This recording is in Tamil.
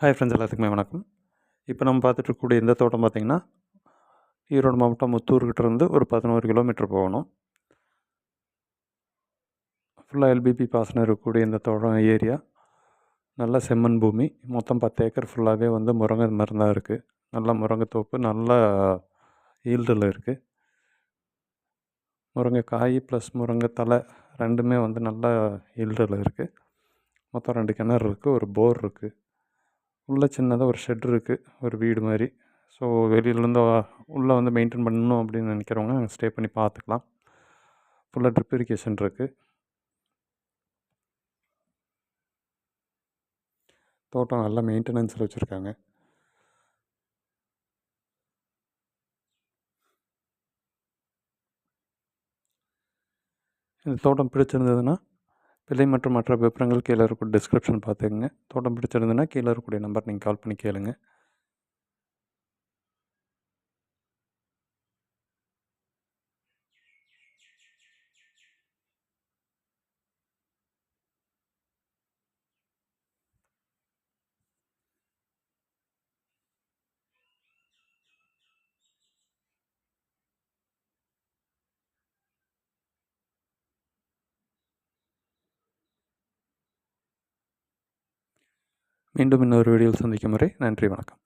ஹாய் ஃப்ரெண்ட்ஸ் எல்லாத்துக்குமே வணக்கம். இப்போ நம்ம பார்த்துட்ருக்கக்கூடிய இந்த தோட்டம் பார்த்திங்கன்னா ஈரோடு மாவட்டம் முத்தூர்கிட்ட இருந்து ஒரு பதினோரு கிலோமீட்டர் போகணும். ஃபுல்லாக எல்பிபி பாசனம் இருக்கக்கூடிய இந்த தோட்டம் ஏரியா நல்ல செம்மண் பூமி. மொத்தம் பத்து ஏக்கர் ஃபுல்லாகவே வந்து முருங்கை மருந்தாக இருக்குது நல்ல முருங்கை தோப்பு நல்ல ஈல்டில் இருக்குது முருங்கை காய் ப்ளஸ் முருங்கை தலை ரெண்டுமே வந்து நல்ல ஈல்டில் இருக்குது மொத்தம் ரெண்டு கிணறு இருக்குது ஒரு போர் இருக்குது உள்ளே சின்னதாக ஒரு ஷெட் இருக்குது ஒரு வீடு மாதிரி. ஸோ வெளியிலேருந்து உள்ளே வந்து மெயின்டைன் பண்ணணும் அப்படின்னு நினைக்கிறவங்க அங்கே ஸ்டே பண்ணி பார்த்துக்கலாம். ஃபுல்லாக ட்ரிப் இரிகேஷன் இருக்குது தோட்டம் நல்லா மெயின்டெனன்ஸில் வச்சுருக்காங்க. இந்த தோட்டம் பிடிச்சிருந்ததுன்னா விலை மற்றும் மற்ற விவரங்கள் கீழே இருக்கக்கூடிய டிஸ்கிரிப்ஷன் பார்த்துக்கங்க. தோட்டம் பிடிச்சிருந்துன்னா கீழே இருக்கக்கூடிய நம்பர் நீங்கள் கால் பண்ணி கேளுங்கள் மீண்டும் இன்னொரு வீடியோவில் சந்திக்கும் வரை நன்றி வணக்கம்.